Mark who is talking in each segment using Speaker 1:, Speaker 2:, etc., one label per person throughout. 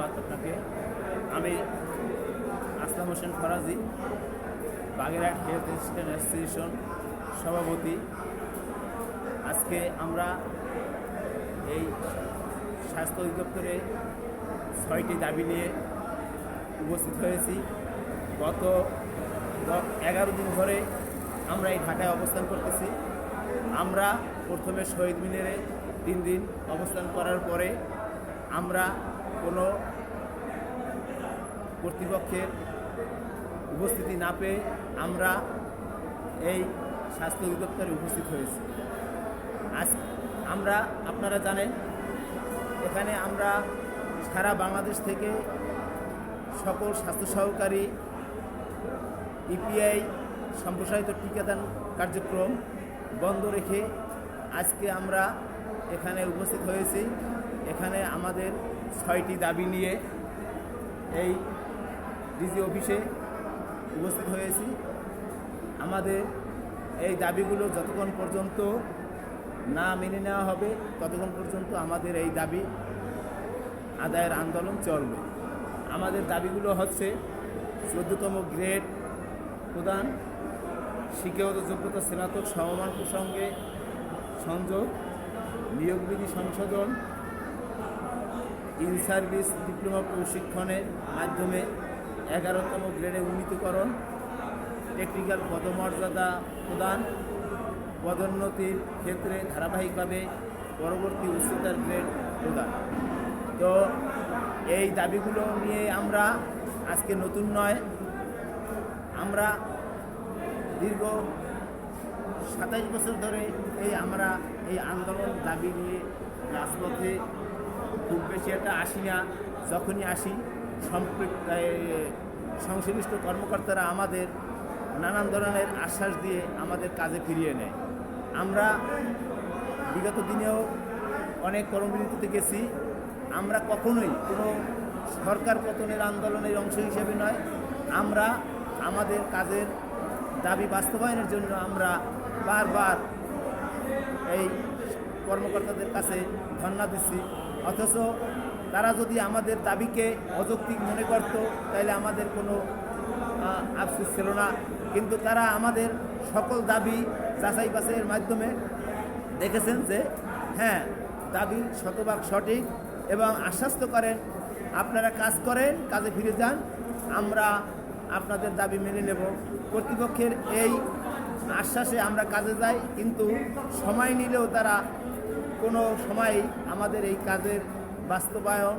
Speaker 1: ধন্যবাদ আপনাকে। আমি Aslam Hossain Faraji, Bagerhat health assistant association সভাপতি। আজকে আমরা এই স্বাস্থ্য অধিদপ্তরে ছয়টি দাবি নিয়ে উপস্থিত হয়েছি। গত এগারো দিন ধরে আমরা এই ঢাকায় অবস্থান করতেছি। আমরা প্রথমে শহীদ মিনারে তিন দিন অবস্থান করার পরে আমরা কোনো কর্তৃপক্ষের উপস্থিতি না পেয়ে আমরা এই স্বাস্থ্য অধিদপ্তরে উপস্থিত হয়েছি। আজ আমরা, আপনারা জানেন, এখানে আমরা সারা বাংলাদেশ থেকে সকল স্বাস্থ্য সহকারী ইপিআই সম্প্রসারিত টিকাদান কার্যক্রম বন্ধ রেখে আজকে আমরা এখানে উপস্থিত হয়েছি। এখানে আমাদের ছয়টি দাবি নিয়ে এই ডিজি অফিসে উপস্থিত হয়েছি। আমাদের এই দাবিগুলো যতক্ষণ পর্যন্ত না মেনে নেওয়া হবে, ততক্ষণ পর্যন্ত আমাদের এই দাবি আদায়ের আন্দোলন চলবে। আমাদের দাবিগুলো হচ্ছে চোদ্দতম গ্রেড প্রদান, শিক্ষাগত যোগ্যতা স্নাতক সমমান প্রসঙ্গে সংযোগ, নিয়োগবিধি সংশোধন ইন সার্ভিস ডিপ্লোমা প্রশিক্ষণের মাধ্যমে এগারোতম গ্রেডে উন্নীতকরণ, টেকনিক্যাল পদমর্যাদা প্রদান, পদোন্নতির ক্ষেত্রে ধারাবাহিকভাবে পরবর্তী উচ্চতার গ্রেড প্রদান। তো এই দাবিগুলো নিয়ে আমরা আজকে নতুন নয়। আমরা দীর্ঘ সাতাইশ বছর ধরে এই আমরা এই আন্দোলন দাবি নিয়ে রাজপথে খুব বেশি একটা আসি না, যখনই আসি সম্পৃক্ত সংশ্লিষ্ট কর্মকর্তারা আমাদের নানান ধরনের আশ্বাস দিয়ে আমাদের কাজে ফিরিয়ে নেয়। আমরা বিগত দিনেও অনেক কর্মবিরতিতে গেছি। আমরা কখনোই কোনো সরকার পতনের আন্দোলনের অংশ হিসেবে নয়। আমরা আমাদের কাজের দাবি বাস্তবায়নের জন্য আমরা বারবার এই কর্মকর্তাদের কাছে ধর্ণা দিচ্ছি। অথচ তারা যদি আমাদের দাবিকে অযৌক্তিক মনে করত, তাহলে আমাদের কোনো আফসোস ছিল না। কিন্তু তারা আমাদের সকল দাবি যাচাই বাছাইয়ের মাধ্যমে দেখেছেন যে হ্যাঁ দাবি শতভাগ সঠিক এবং আশ্বস্ত করেন, আপনারা কাজ করেন, কাজে ফিরে যান, আমরা আপনাদের দাবি মেনে নেব। কর্তৃপক্ষের এই আশ্বাসে আমরা কাজে যাই, কিন্তু সময় নিলেও তারা কোনো সময় আমাদের এই কাজের বাস্তবায়ন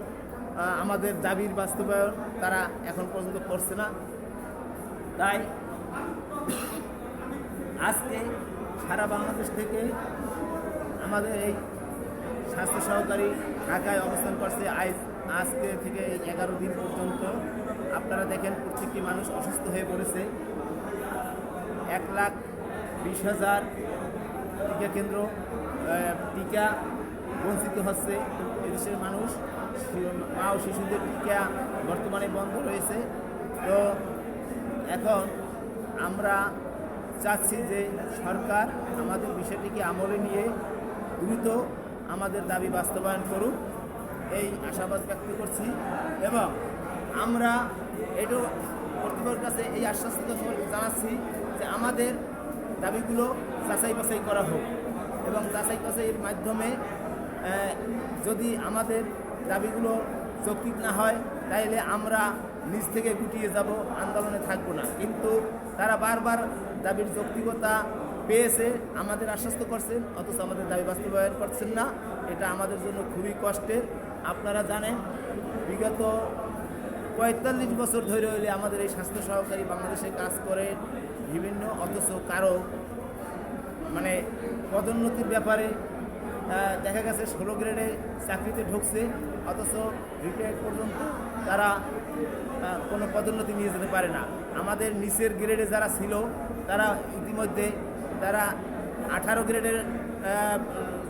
Speaker 1: আমাদের দাবির বাস্তবায়ন তারা এখন পর্যন্ত করছে না। তাই আজকে সারা বাংলাদেশ থেকে আমাদের এই স্বাস্থ্য সহকারী ঢাকায় অবস্থান করছে। আজ, আজকে থেকে এগারো দিন পর্যন্ত আপনারা দেখেন প্রত্যেকটি মানুষ অসুস্থ হয়ে পড়েছে। এক লাখ বিশ হাজার টিকা কেন্দ্র টিকা বঞ্চিত হচ্ছে এদেশের মানুষ। মা ও শিশুদের টিকা বর্তমানে বন্ধ রয়েছে। তো এখন আমরা চাচ্ছি যে সরকার আমাদের বিষয়টিকে আমলে নিয়ে দ্রুত আমাদের দাবি বাস্তবায়ন করুক। এই আশাবাদ ব্যক্ত করছি এবং আমরা এটাও কর্তৃপক্ষের কাছে এই আশ্বাস জানাচ্ছি যে আমাদের দাবিগুলো যাচাই বাছাই করা হোক। এবং যাচাই বাছাইয়ের মাধ্যমে যদি আমাদের দাবিগুলো যৌক্তিক না হয়, তাইলে আমরা নিজ থেকে গুটিয়ে যাব, আন্দোলনে থাকব না। কিন্তু তারা বারবার দাবির যৌক্তিকতা পেয়েছে, আমাদের আশ্বস্ত করছেন, অথচ আমাদের দাবি বাস্তবায়ন করছেন না। এটা আমাদের জন্য খুবই কষ্টের। আপনারা জানেন, বিগত পঁয়তাল্লিশ বছর ধরে হইলে আমাদের এই স্বাস্থ্য সহকারী বাংলাদেশে কাজ করে বিভিন্ন, অথচ কারও মানে পদোন্নতির ব্যাপারে দেখা গেছে ষোলো গ্রেডে চাকরিতে ঢুকছে, অথচ রিটায়ার পর্যন্ত তারা কোনো পদোন্নতি নিয়ে যেতে পারে না। আমাদের নিচের গ্রেডে যারা ছিল, তারা ইতিমধ্যে, তারা আঠারো গ্রেডের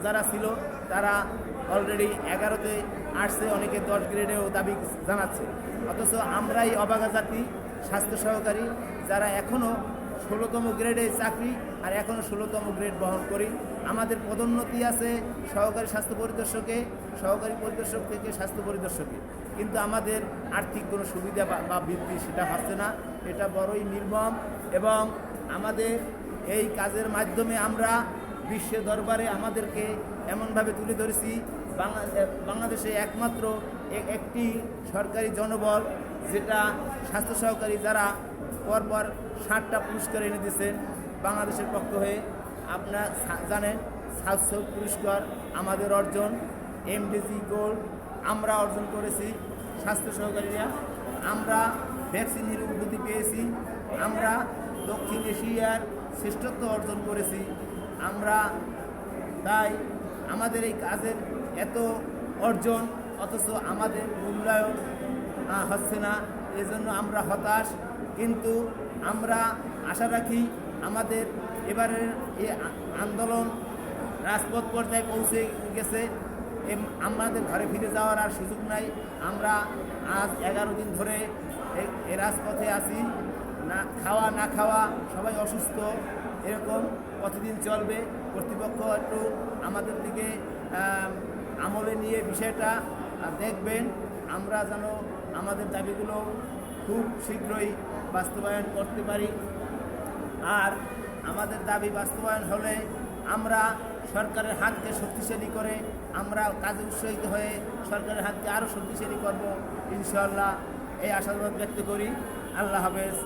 Speaker 1: যারা ছিল, তারা অলরেডি এগারোতে আসছে, অনেকে দশ গ্রেডেও দাবি জানাচ্ছে। অথচ আমরাই অবাগা জাতি, স্বাস্থ্য সহকারী, যারা এখনও ষোলোতম গ্রেডে চাকরি আর এখনও ষোলোতম গ্রেড বহন করি। আমাদের পদোন্নতি আছে সহকারী স্বাস্থ্য পরিদর্শকে, সহকারী পরিদর্শক থেকে স্বাস্থ্য পরিদর্শকে। কিন্তু আমাদের আর্থিক কোনো সুবিধা বা- বৃদ্ধি সেটা হচ্ছে না। এটা বড়ই নির্মম এবং আমাদের এই কাজের মাধ্যমে আমরা বিশ্বের দরবারে আমাদেরকে এমনভাবে তুলে ধরেছি, বাংলা বাংলাদেশে একমাত্র একটি সরকারি জনবল যেটা স্বাস্থ্য সহকারী যারা পরপর ষাটটা পুরস্কার এনে দিয়েছেন বাংলাদেশের পক্ষ হয়ে। আপনার জানেন স্বাস্থ্য পুরস্কার আমাদের অর্জন এমডিজি গোল্ড আমরা অর্জন করেছি স্বাস্থ্য সহকারীরা। আমরা ভ্যাকসিনের উন্নতি পেয়েছি, আমরা দক্ষিণ এশিয়ার শ্রেষ্ঠত্ব অর্জন করেছি। আমরা তাই আমাদের এই কাজের এত অর্জন, অথচ আমাদের মূল্যায়ন হচ্ছে না। এজন্য আমরা হতাশ, কিন্তু আমরা আশা রাখি আমাদের এবারের আ- আন্দোলন রাজপথ পর্যায়ে পৌঁছে গেছে। আমাদের ঘরে ফিরে যাওয়ার আর সুযোগ নাই। আমরা আজ এগারো দিন ধরে এ- এ রাজপথে আছি। না, খাওয়া না খাওয়া, সবাই অসুস্থ, এরকম কতদিন চলবে। কর্তৃপক্ষ একটু আমাদের দিকে আমলে নিয়ে বিষয়টা দেখবেন। আমরা যেন আমাদের দাবিগুলো খুব শীঘ্রই বাস্তবায়ন করতে পারি। আর আমাদের দাবি বাস্তবায়ন হলে আমরা সরকারের হাতকে শক্তিশালী করে আমরা কাজে উৎসাহিত হয়ে সরকারের হাতকে আরও শক্তিশালী করব। ইনশাল্লাহ এই আশাবাদ ব্যক্ত করি। আল্লাহ হাফেজ।